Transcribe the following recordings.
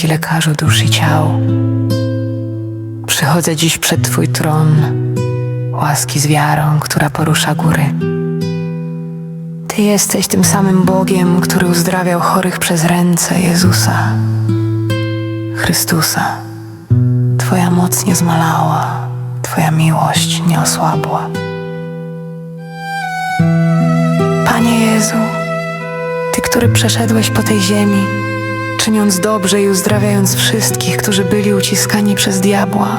niebieski lekarzu dusz i ciał. Przychodzę dziś przed Twój tron, łaski z wiarą, która porusza góry. Ty jesteś tym samym Bogiem, który uzdrawiał chorych przez ręce Jezusa, Chrystusa. Twoja moc nie zmalała, Twoja miłość nie osłabła. Panie Jezu, Ty, który przeszedłeś po tej ziemi, czyniąc dobrze i uzdrawiając wszystkich, którzy byli uciskani przez diabła,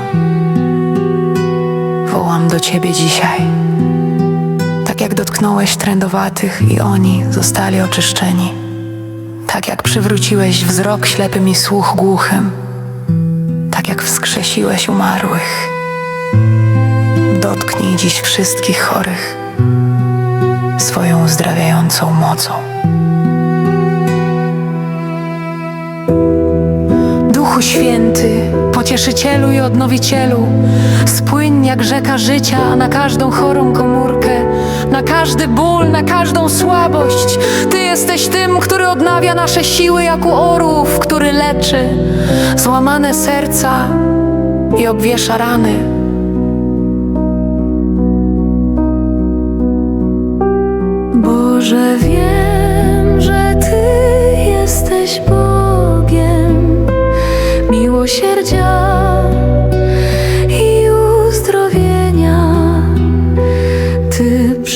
wołam do Ciebie dzisiaj. Tak jak dotknąłeś trędowatych i oni zostali oczyszczeni, tak jak przywróciłeś wzrok ślepym i słuch głuchym, tak jak wskrzesiłeś umarłych. Dotknij dziś wszystkich chorych swoją uzdrawiającą mocą. Święty, Pocieszycielu i Odnowicielu, spłyń jak rzeka życia na każdą chorą komórkę, na każdy ból, na każdą słabość. Ty jesteś tym, który odnawia nasze siły jak u orłów, który leczy złamane serca i obwiesza rany. Boże, wiem,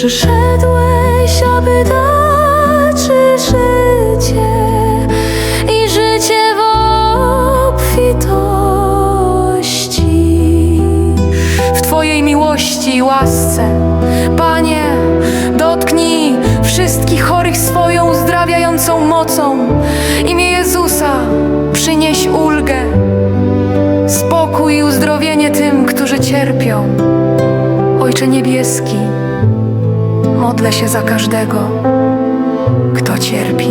przyszedłeś, aby dać życie i życie w obfitości. w Twojej miłości i łasce. Panie, dotknij wszystkich chorych swoją uzdrawiającą mocą. Imię Jezusa przynieś ulgę, spokój i uzdrowienie tym, którzy cierpią. Ojcze Niebieski, modlę się za każdego, kto cierpi.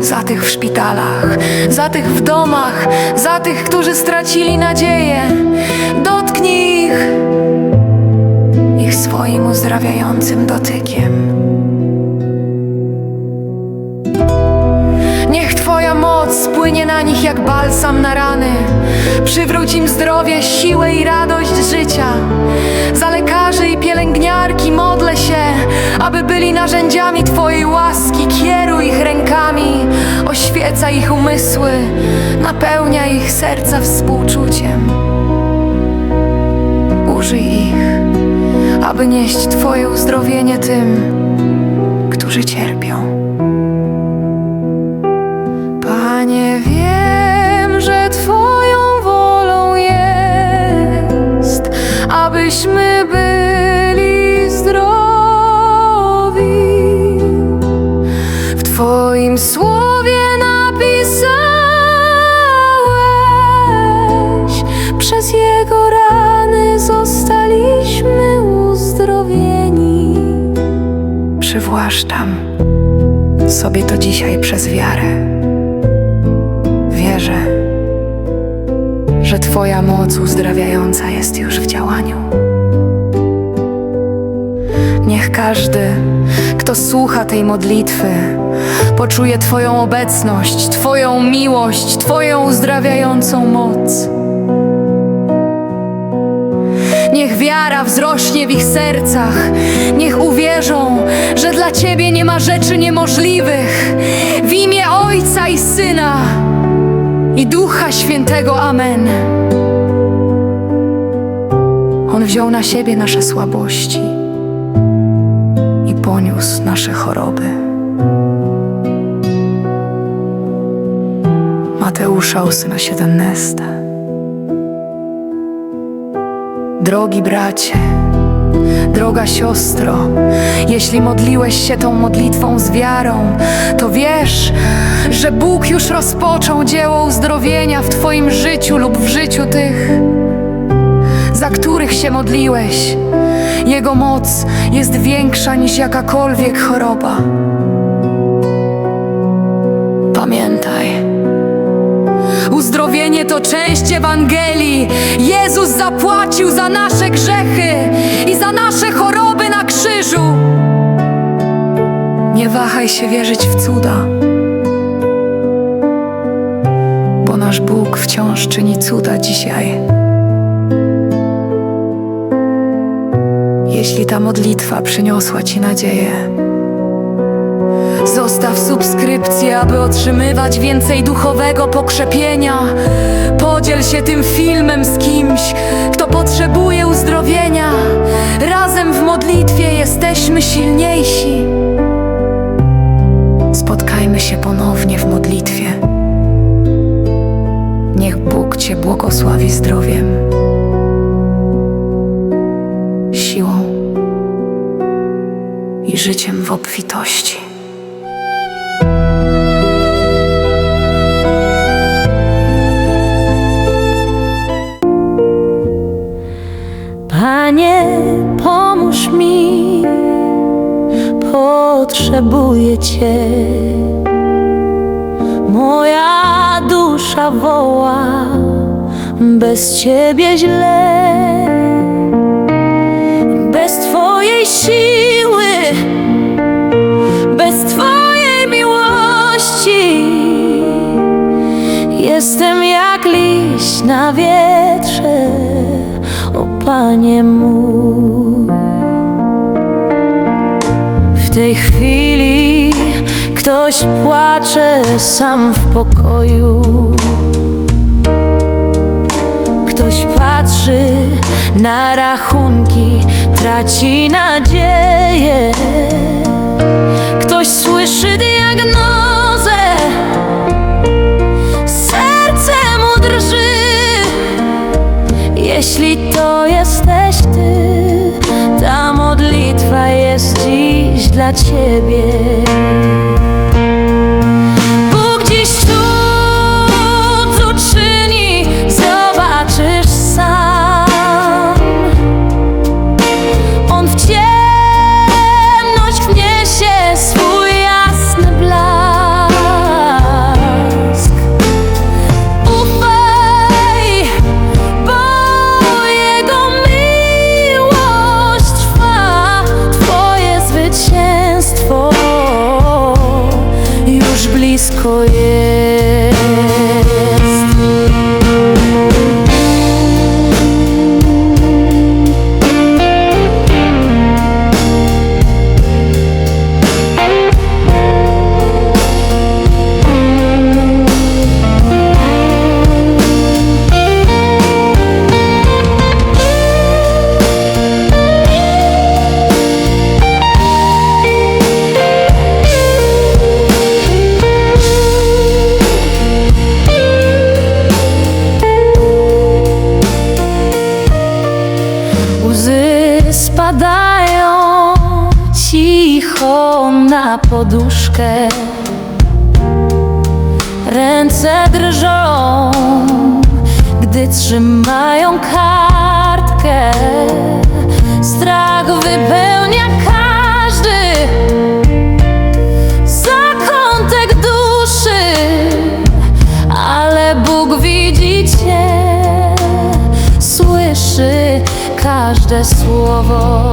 Za tych w szpitalach, za tych w domach, za tych, którzy stracili nadzieję. Dotknij ich, ich swoim uzdrawiającym dotykiem. Moc spłynie na nich jak balsam na rany. Przywróć im zdrowie, siłę i radość życia. Za lekarzy i pielęgniarki modlę się, aby byli narzędziami Twojej łaski. Kieruj ich rękami, oświeca ich umysły, napełnia ich serca współczuciem. Użyj ich, aby nieść Twoje uzdrowienie tym, którzy cierpią. Panie, wiem, że Twoją wolą jest, abyśmy byli zdrowi. W Twoim słowie napisałeś, Przez Jego rany zostaliśmy uzdrowieni. przywłaszczam sobie to dzisiaj przez wiarę. Twoja moc uzdrawiająca jest już w działaniu. Niech każdy, kto słucha tej modlitwy, poczuje Twoją obecność, Twoją miłość, Twoją uzdrawiającą moc. Niech wiara wzrośnie w ich sercach. Niech uwierzą, że dla Ciebie nie ma rzeczy niemożliwych. W imię Ojca i Syna i Ducha Świętego. Amen. On wziął na siebie nasze słabości i poniósł nasze choroby. Mateusza 8:17 Drogi bracie, droga siostro, jeśli modliłeś się tą modlitwą z wiarą, to wiesz, że Bóg już rozpoczął dzieło uzdrowienia w Twoim życiu lub w życiu tych, za których się modliłeś. Jego moc jest większa niż jakakolwiek choroba. Pamiętaj. Uzdrowienie to część Ewangelii. Jezus zapłacił za nasze grzechy i za nasze choroby na krzyżu. Nie wahaj się wierzyć w cuda, bo na nasz Bóg wciąż czyni cuda dzisiaj. Jeśli ta modlitwa przyniosła Ci nadzieję, zostaw subskrypcję, aby otrzymywać więcej duchowego pokrzepienia. Podziel się tym filmem z kimś, kto potrzebuje uzdrowienia. Razem w modlitwie jesteśmy silniejsi. Spotkajmy się ponownie w modlitwie. Niech Bóg Cię błogosławi zdrowiem, siłą i życiem w obfitości. Panie, pomóż mi, potrzebuję Cię. Moja dusza woła, bez Ciebie źle. Bez Twojej siły, bez Twojej miłości. Jestem jak liść na wietrze, o Panie mój. W tej chwili ktoś płacze sam w pokoju. Ktoś patrzy na rachunki, traci nadzieję. Ktoś słyszy Ciebie. Blisko jest. Poduszkę. Ręce drżą, gdy trzymają kartkę. Strach wypełnia każdy zakątek duszy, ale Bóg widzi Cię, słyszy każde słowo.